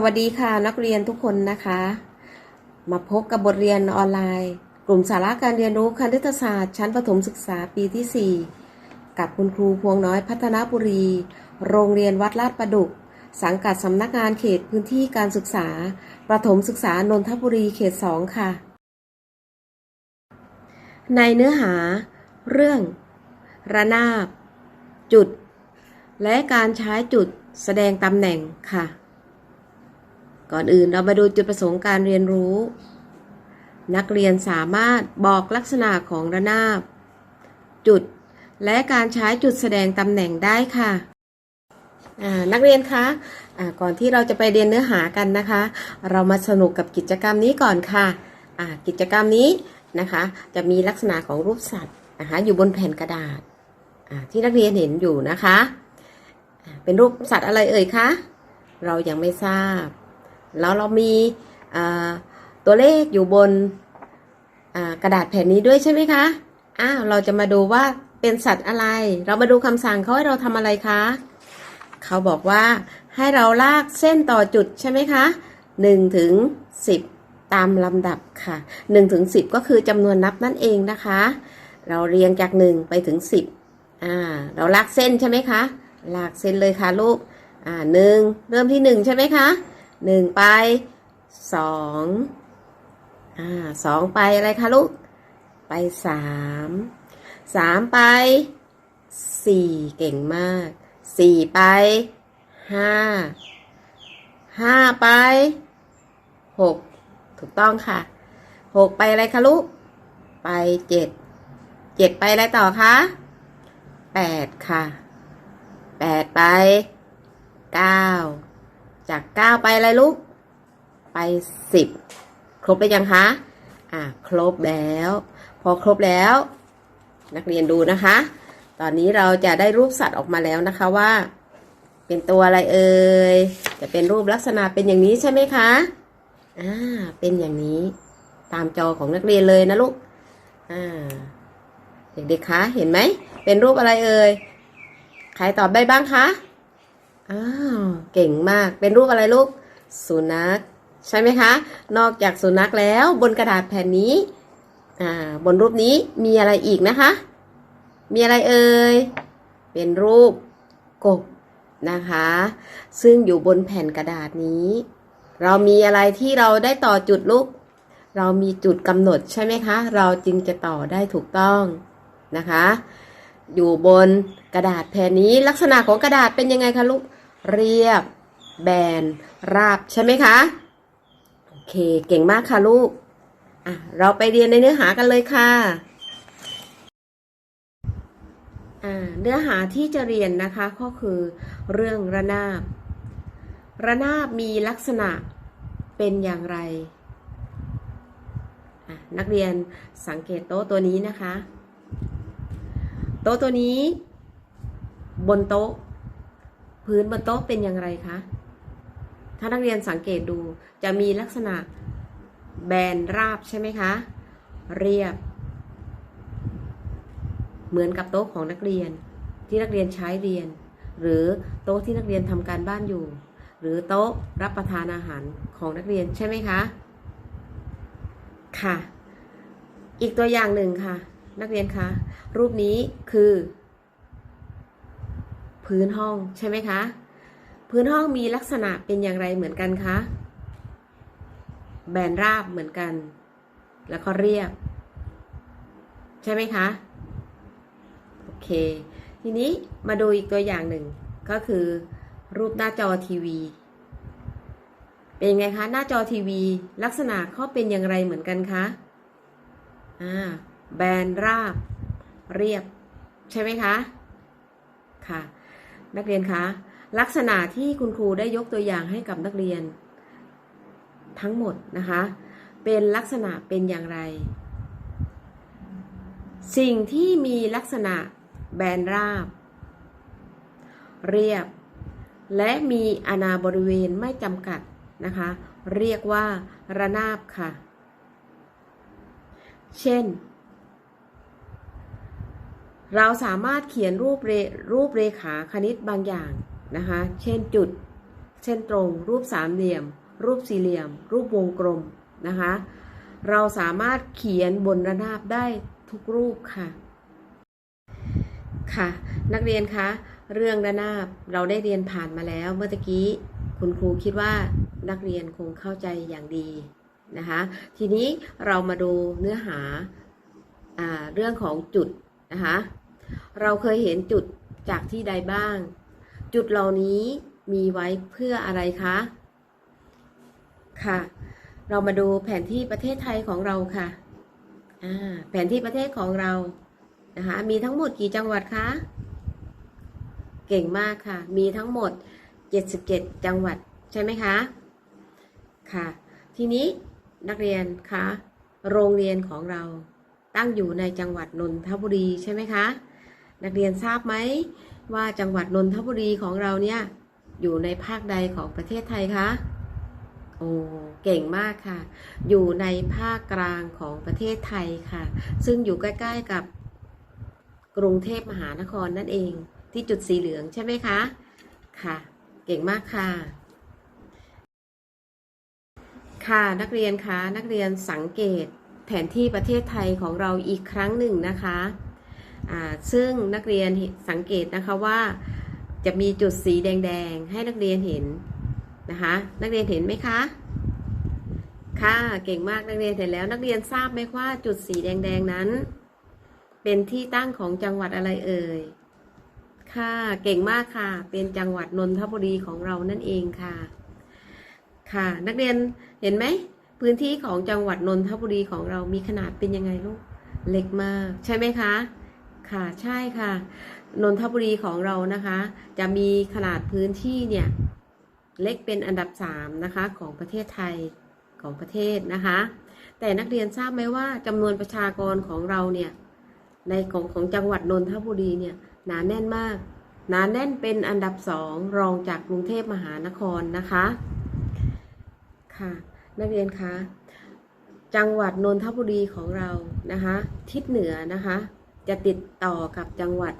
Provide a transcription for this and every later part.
สวัสดีค่ะนักเรียนทุกคนนะคะ มาพบกับบทเรียนออนไลน์ กลุ่มสาระการเรียนรู้คณิตศาสตร์ ชั้นประถมศึกษาปีที่ 4 กับคุณครูพวงน้อยพัฒนบุรี โรงเรียนวัดลาดประดุก สังกัดสำนักงานเขตพื้นที่การศึกษา ประถมศึกษานนทบุรีเขต 2 ค่ะ ในเนื้อหา เรื่อง ระนาบ จุด และการใช้จุดแสดงตำแหน่งค่ะ ก่อนอื่นเรามาดูจุดประสงค์การเรียนรู้ นักเรียนสามารถบอกลักษณะของระนาบ จุด และการใช้จุดแสดงตำแหน่งได้ค่ะนักเรียนคะก่อนที่เราจะไปเรียนเนื้อหากันนะคะ เรามาสนุกกับกิจกรรมนี้ก่อนค่ะอ่ากิจกรรมนี้นะคะ จะมีลักษณะของรูปสัตว์นะคะอยู่บนแผ่นกระดาษที่นักเรียนเห็นอยู่นะคะ เป็นรูปสัตว์อะไรเอ่ยคะ เรายังไม่ทราบ แล้วเรามีตัวเลขอยู่บนกระดาษแผ่นนี้ด้วยใช่ไหมคะ อ้าว เราจะมาดูว่าเป็นสัตว์อะไร เรามาดูคำสั่งเขาให้เราทำอะไรคะ เขาบอกว่าให้เราลากเส้นต่อจุดใช่ไหมคะ1ถึง10 ตามลำดับค่ะ1ถึง10 ก็คือจำนวนนับนั่นเองนะคะ เราเรียงจาก 1 ไปถึง 10อ่า เราลากเส้นใช่ไหมคะ ลากเส้นเลยค่ะลูก อ่าหนึ่งเริ่มที่หนึ่งใช่ไหมคะ หนึ่งไปสองอ่าสองไปอะไรคะลูก ไปสามสามไปสี่เก่งมากสี่ไปห้าห้าไปหกถูกต้องค่ะหกไปอะไรคะลูก ไปเจ็ดเจ็ดไปอะไรต่อคะแปดค่ะแปดไปเก้า จากเก้าไปอะไรลูก ไปสิบครบไปยังคะ อ่าครบแล้ว พอครบแล้ว นักเรียนดูนะคะ ตอนนี้เราจะได้รูปสัตว์ออกมาแล้วนะคะว่า เป็นตัวอะไรเอ่ย จะเป็นรูปลักษณะเป็นอย่างนี้ใช่ไหมคะ อ่า เป็นอย่างนี้ตามจอของนักเรียนเลยนะลูก อ่า เด็กๆคะ เห็นไหม เป็นรูปอะไรเอ่ย ใครตอบได้บ้างคะ อ้าวเก่งมากเป็นรูปอะไรลูกสุนัขใช่ไหมคะ นอกจากสุนัขแล้วบนกระดาษแผ่นนี้อ่าบนรูปนี้มีอะไรอีกนะคะ มีอะไรเอ่ยเป็นรูปกบนะคะ ซึ่งอยู่บนแผ่นกระดาษนี้ เรามีอะไรที่เราได้ต่อจุดลูกเรามีจุดกำหนดใช่ไหมคะ เราจึงจะต่อได้ถูกต้องนะคะ อยู่บนกระดาษแผ่นนี้ลักษณะของกระดาษเป็นยังไงคะลูก เรียบ แบน ราบใช่ไหมคะ โอเค เก่งมากค่ะลูก อะ เราไปเรียนในเนื้อหากันเลยค่ะ อ่า เนื้อหาที่จะเรียนนะคะก็คือเรื่องระนาบ ระนาบมีลักษณะเป็นอย่างไรอะนักเรียนสังเกตโต๊ะตัวนี้นะคะ โต๊ะตัวนี้ บนโต๊ะ พื้นบนโต๊ะเป็นอย่างไรคะ ถ้านักเรียนสังเกตดูจะมีลักษณะแบนราบใช่ไหมคะ เรียบ เหมือนกับโต๊ะของนักเรียน ที่นักเรียนใช้เรียน หรือโต๊ะที่นักเรียนทำการบ้านอยู่ หรือโต๊ะรับประทานอาหารของนักเรียนใช่ไหมคะ ค่ะ อีกตัวอย่างหนึ่งค่ะ นักเรียนคะรูปนี้คือ พื้นห้องใช่ไหมคะ พื้นห้องมีลักษณะเป็นอย่างไรเหมือนกันคะแบนราบเหมือนกัน แล้วก็เรียบ ใช่ไหมคะ โอเค ทีนี้มาดูอีกตัวอย่างหนึ่งก็คือ รูปหน้าจอทีวี เป็นไงคะ หน้าจอทีวี ลักษณะเขาเป็นอย่างไรเหมือนกันคะอ่าแบนราบ เรียบ ใช่ไหมคะ ค่ะ นักเรียนคะ ลักษณะที่คุณครูได้ยกตัวอย่างให้กับนักเรียน ทั้งหมดนะคะ เป็นลักษณะเป็นอย่างไร สิ่งที่มีลักษณะแบนราบ เรียบ และมีอาณาบริเวณไม่จำกัดนะคะ เรียกว่าระนาบค่ะ เช่น เราสามารถเขียนรูปเรรูปเรขาคณิตบางอย่างนะคะ เช่นจุดเส้นตรง รูปสามเหลี่ยม รูปสี่เหลี่ยม รูปวงกลมนะคะ เราสามารถเขียนบนระนาบได้ทุกรูปค่ะ ค่ะ นักเรียนคะ เรื่องระนาบเราได้เรียนผ่านมาแล้วเมื่อกี้ คุณครูคิดว่านักเรียนคงเข้าใจอย่างดีนะคะ ทีนี้เรามาดูเนื้อหาอ่าเรื่องของจุดนะคะ เราเคยเห็นจุดจากที่ใดบ้าง จุดเหล่านี้มีไว้เพื่ออะไรคะ ค่ะ เรามาดูแผนที่ประเทศไทยของเราค่ะแผนที่ประเทศของเรา นะคะ มีทั้งหมดกี่จังหวัดคะ เก่งมากค่ะ มีทั้งหมด 77 จังหวัดใช่ไหมคะ ค่ะ ทีนี้นักเรียนคะ โรงเรียนของเราตั้งอยู่ในจังหวัดนนทบุรีใช่ไหมคะ นักเรียนทราบไหมว่าจังหวัดนนทบุรีของเราเนี่ยอยู่ในภาคใดของประเทศไทยคะ โอ้เก่งมากค่ะ อยู่ในภาคกลางของประเทศไทยค่ะ ซึ่งอยู่ใกล้ ๆกับกรุงเทพมหานครนั่นเองที่จุดสีเหลืองใช่ไหมคะ ค่ะ เก่งมากค่ะ ค่ะนักเรียนคะนักเรียนสังเกตแผนที่ประเทศไทยของเราอีกครั้งหนึ่งนะคะ ซึ่งนักเรียนสังเกตนะคะว่าจะมีจุดสีแดงๆ ให้นักเรียนเห็นนะคะ นักเรียนเห็นไหมคะ ค่ะ เก่งมากนักเรียนเห็นแล้ว นักเรียนทราบไหมว่าจุดสีแดงๆนั้น เป็นที่ตั้งของจังหวัดอะไรเอ่ย ค่ะ เก่งมากค่ะ เป็นจังหวัดนนทบุรีของเรานั่นเองค่ะ ค่ะ นักเรียนเห็นไหม พื้นที่ของจังหวัดนนทบุรีของเรามีขนาดเป็นยังไงลูก เล็กมาก ใช่ไหมคะ ค่ะใช่ค่ะ นนทบุรีของเรานะคะ จะมีขนาดพื้นที่เนี่ย เล็กเป็นอันดับ3นะคะของประเทศไทยของประเทศนะคะ แต่นักเรียนทราบไหมว่าจำนวนประชากรของเราเนี่ยในของของจังหวัดนนทบุรีเนี่ยหนาแน่นมาก หนาแน่นเป็นอันดับสองรองจากกรุงเทพมหานครนะคะค่ะ นักเรียนคะจังหวัดนนทบุรีของเรานะคะ ทิศเหนือนะคะ จะติดต่อกับจังหวัด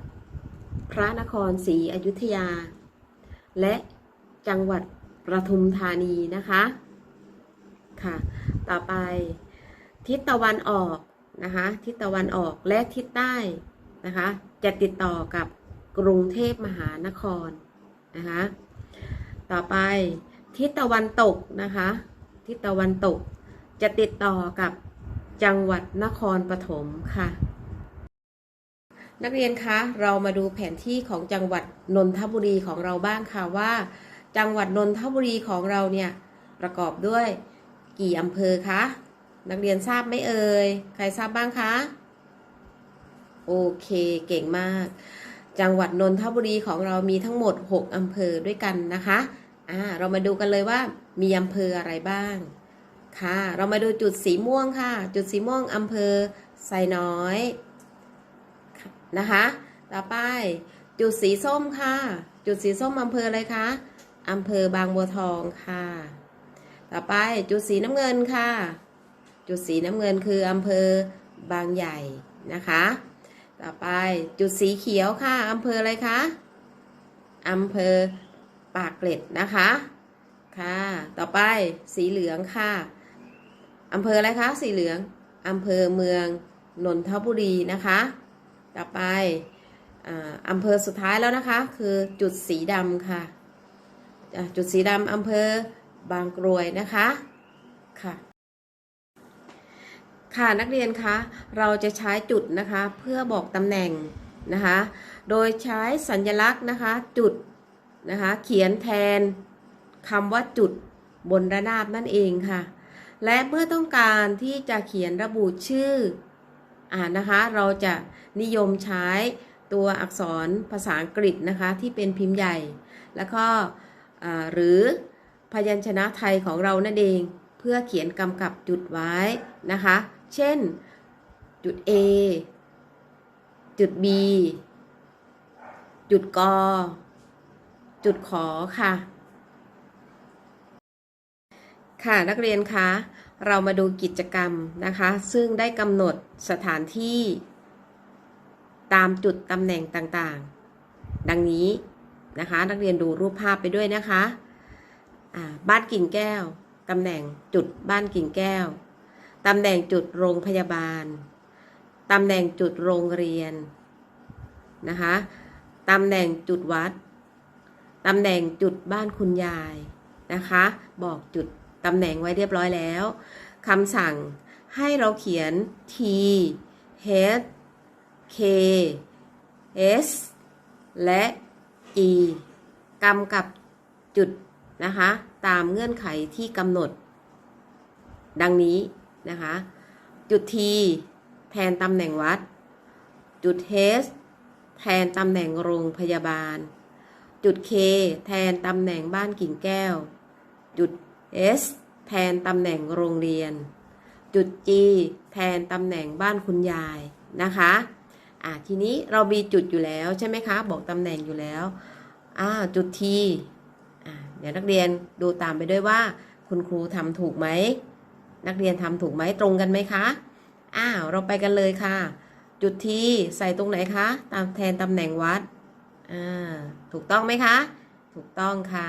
พระนครศรีอยุธยา และจังหวัดประทุมธานีนะคะค่ะ ต่อไปทิศตะวันออกนะคะทิศตะวันออกและทิศใต้นะคะ จะติดต่อกับกรุงเทพมหานครนะคะต่อไปทิศตะวันตกนะคะทิศตะวันตกจะติดต่อกับจังหวัดนครปฐมค่ะ นักเรียนคะเรามาดูแผนที่ของจังหวัดนนทบุรีของเราบ้างค่ะว่า จังหวัดนนทบุรีของเราเนี่ยประกอบด้วยกี่อำเภอคะนักเรียนทราบไหมเอ่ยใครทราบบ้างคะโอเคเก่งมาก จังหวัดนนทบุรีของเรามีทั้งหมด 6อำเภอด้วยกันนะคะอ่าเรามาดูกันเลยว่ามีอำเภออะไรบ้างค่ะ เรามาดูจุดสีม่วงค่ะ จุดสีม่วงอำเภอไซน้อย นะคะ ต่อไปจุดสีส้มค่ะ จุดสีส้มอำเภออะไรคะอำเภอบางบัวทองค่ะ ต่อไปจุดสีน้ำเงินค่ะ จุดสีน้ำเงินคืออำเภอบางใหญ่นะคะ ต่อไปจุดสีเขียวค่ะอำเภออะไรคะอำเภอปากเกร็ดนะคะค่ะ ต่อไปสีเหลืองค่ะอำเภออะไรคะสีเหลืองอำเภอเมืองนนทบุรีนะคะ ต่อไปอาอำเภอสุดท้ายแล้วนะคะ คือจุดสีดำค่ะอะ จุดสีดำอำเภอบางกรวยนะคะค่ะ ค่ะนักเรียนคะเราจะใช้จุดนะคะเพื่อบอกตำแหน่งนะคะ โดยใช้สัญลักษณ์นะคะจุดนะคะเขียนแทนคำว่าจุดบนระนาบนั่นเองค่ะ และเมื่อต้องการที่จะเขียนระบุชื่อ อ่านะคะ เราจะนิยมใช้ตัวอักษรภาษาอังกฤษนะคะที่เป็นพิมพ์ใหญ่ แล้วก็หรือพยัญชนะไทยของเรานั่นเองเพื่อเขียนกำกับจุดไว้นะคะ เช่น จุด A จุด B จุดกอ จุดขอค่ะ ค่ะนักเรียนคะ เรามาดูกิจกรรมนะคะ ซึ่งได้กำหนดสถานที่ ตามจุดตำแหน่งต่างๆ ดังนี้นะคะ นักเรียนดูรูปภาพไปด้วยนะคะบ้านกิ่งแก้ว ตำแหน่งจุดบ้านกิ่งแก้ว ตำแหน่งจุดโรงพยาบาล ตำแหน่งจุดโรงเรียนนะคะ ตำแหน่งจุดวัด ตำแหน่งจุดบ้านคุณยายนะคะ บอกจุด ตำแหน่งไว้เรียบร้อยแล้วคำสั่งให้เราเขียน T H K S และ E กำกับจุดนะคะ ตามเงื่อนไขที่กำหนด ดังนี้นะคะ จุด T แทนตำแหน่งวัด จุด H แทนตำแหน่งโรงพยาบาล จุด K แทนตำแหน่งบ้านกิ่งแก้ว จุด S แทนตำแหน่งโรงเรียน จุด G แทนตำแหน่งบ้านคุณยายนะคะอ่าทีนี้เรามีจุดอยู่แล้วใช่ไหมคะ บอกตำแหน่งอยู่แล้วอ่าจุด T อ่าเดี๋ยวนักเรียนดูตามไปด้วยว่า คุณครูทำถูกไหม นักเรียนทำถูกไหมตรงกันไหมคะอ้าวเราไปกันเลยค่ะ จุด T ใส่ตรงไหนคะ ตามแทนตำแหน่งวัดอ่าถูกต้องไหมคะ ถูกต้องค่ะ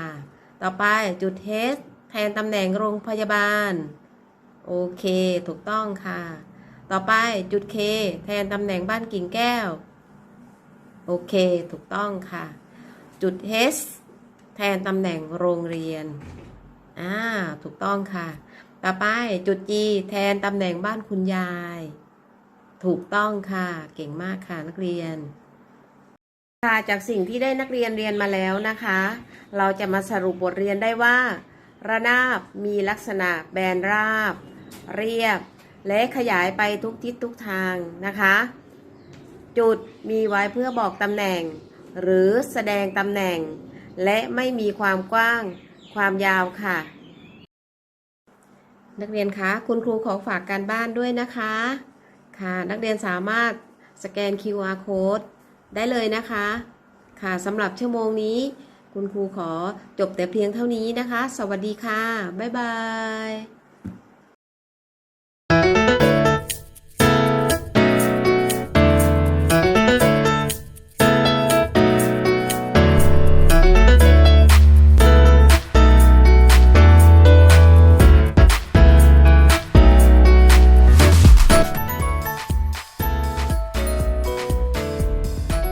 ต่อไปจุด H แทนตำแหน่งโรงพยาบาล โอเค ถูกต้องค่ะ ต่อไปจุด K แทนตำแหน่งบ้านกิ่งแก้ว โอเค ถูกต้องค่ะ จุด H แทนตำแหน่งโรงเรียน อ่า ถูกต้องค่ะ ต่อไปจุด G แทนตำแหน่งบ้านคุณยาย ถูกต้องค่ะ เก่งมากค่ะนักเรียนค่ะจากสิ่งที่ได้นักเรียนเรียนมาแล้วนะคะ เราจะมาสรุปบทเรียนได้ว่า ระนาบมีลักษณะแบนราบ เรียบ และขยายไปทุกทิศทุกทางนะคะ จุดมีไว้เพื่อบอกตำแหน่ง หรือแสดงตำแหน่ง และไม่มีความกว้าง ความยาวค่ะ นักเรียนคะคุณครูขอฝากการบ้านด้วยนะคะ ค่ะ นักเรียนสามารถสแกน QR code ได้เลยนะคะ ค่ะสำหรับชั่วโมงนี้ คุณครูขอจบแต่เพียงเท่านี้นะคะ สวัสดีค่ะ บ๊ายบาย